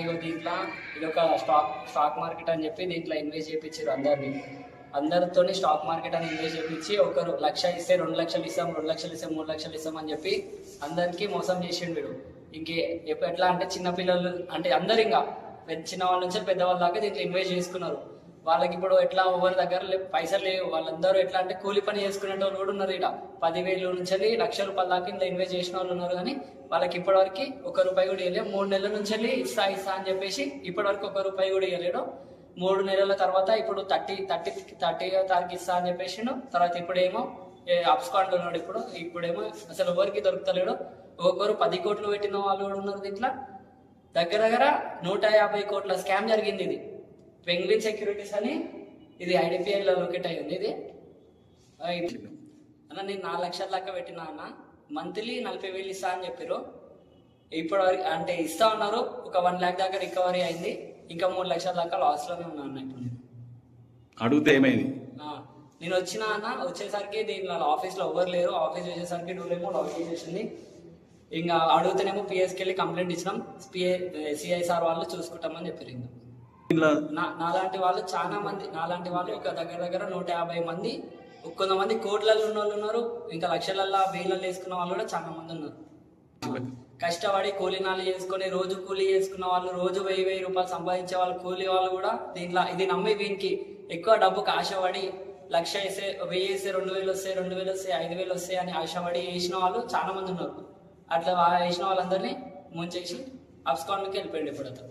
ఇగో దీంట్లో ఇది ఒక స్టాక్ స్టాక్ మార్కెట్ అని చెప్పి దీంట్లో ఇన్వెస్ట్ చేయించారు అందరినీ. అందరితోని స్టాక్ మార్కెట్ అని ఇన్వెస్ట్ చేయించి ఒకరు లక్ష ఇస్తే రెండు లక్షలు ఇస్తాం రెండు లక్షలు ఇస్తాం మూడు లక్షలు ఇస్తాం అని చెప్పి అందరికీ మోసం చేసిండు వీడు. ఇంకే ఎప్పుడు ఎట్లా అంటే చిన్న పిల్లలు అంటే అందరు ఇంకా పెద్ద చిన్న వాళ్ళ నుంచి పెద్దవాళ్ళ దాకా దీంట్లో ఇన్వెస్ట్ చేసుకున్నారు. వాళ్ళకి ఇప్పుడు ఎట్లా ఎవరి దగ్గర పైసలు లేవు. వాళ్ళందరూ ఎట్లా అంటే కూలి పని చేసుకునే వాళ్ళు కూడా ఉన్నారు ఇక్కడ పదివేలు నుంచి లక్ష రూపాయల దాకా ఇంత ఇన్వెస్ట్ చేసిన వాళ్ళు ఉన్నారు కానీ వాళ్ళకి ఇప్పటివరకు ఒక రూపాయి కూడా ఇవ్వలేదు. మూడు నెలల నుంచి వెళ్ళి ఇస్తా ఇస్తా అని చెప్పేసి ఇప్పటివరకు ఒక రూపాయి కూడా ఇవ్వలేడు మూడు నెలల తర్వాత ఇప్పుడు థర్టీ థర్టీ థర్టీ తారీఖు ఇస్తా అని చెప్పేసిండు. తర్వాత ఇప్పుడేమో అప్స్కాండ్ ఉన్నాడు ఇప్పుడు. ఇప్పుడేమో అసలు ఎవరికి దొరుకుతలేడు. ఒక్కొక్కరు పది కోట్లు పెట్టిన వాళ్ళు కూడా ఉన్నారు దీంట్లో. దగ్గర దగ్గర నూట యాభై కోట్ల స్కామ్ జరిగింది ఇది. పెంగ్విన్ సెక్యూరిటీస్ అని ఇది ఐడిపిఎల్ లొకేట్ అయి ఉంది ఇది. అన్న నేను నాలుగు లక్షల దాకా పెట్టినా అన్న. మంత్లీ నలభై వేలు ఇస్తా అని చెప్పారు ఇప్పుడు అంటే ఇస్తా ఉన్నారు ఒక వన్ ల్యాక్ దాకా రికవరీ అయింది. ఇంకా మూడు లక్షల దాకా లాస్లోనే ఉన్నా అన్న ఇప్పుడు నేను. అడిగితే ఏమైంది? నేను వచ్చిన అన్న. వచ్చేసరికి దీనిలో ఆఫీస్లో ఎవరు లేరు. ఆఫీస్ వచ్చేసరికి డోర్ ఏమో లాక్ చేసేసింది ఇంకా అడుగుతేనేమో పిఎస్కి వెళ్ళి కంప్లైంట్ ఇచ్చినాం. పిఏ సిఐసార్ వాళ్ళు చూసుకుంటామని చెప్పారు ఇంకా. నాలాంటి వాళ్ళు చాలా మంది నాలాంటి వాళ్ళు ఒక దగ్గర దగ్గర నూట యాభై మంది కొంతమంది కోట్లలో ఉన్న వాళ్ళు ఉన్నారు ఇంకా లక్షలల్లో వేలలో వేసుకున్న వాళ్ళు కూడా చాలా మంది ఉన్నారు. కష్టపడి కూలీనాలు చేసుకొని రోజు కూలీ చేసుకున్న వాళ్ళు రోజు వెయ్యి వెయ్యి రూపాయలు సంపాదించే వాళ్ళు కూలీ వాళ్ళు కూడా దీంట్లో ఇది నమ్మి వీనికి ఎక్కువ డబ్బుకు ఆశపడి లక్ష వేసే వెయ్యి వేసే రెండు వేలు వస్తాయి రెండు వేలు వస్తాయి ఐదు వేలు వస్తాయి అని ఆశపడి వేసిన వాళ్ళు చాలా మంది ఉన్నారు. అట్లా వేసిన వాళ్ళందరినీ ముంచేసి అప్స్కాన్కి వెళ్ళిపోయింది ఇప్పుడు అతను.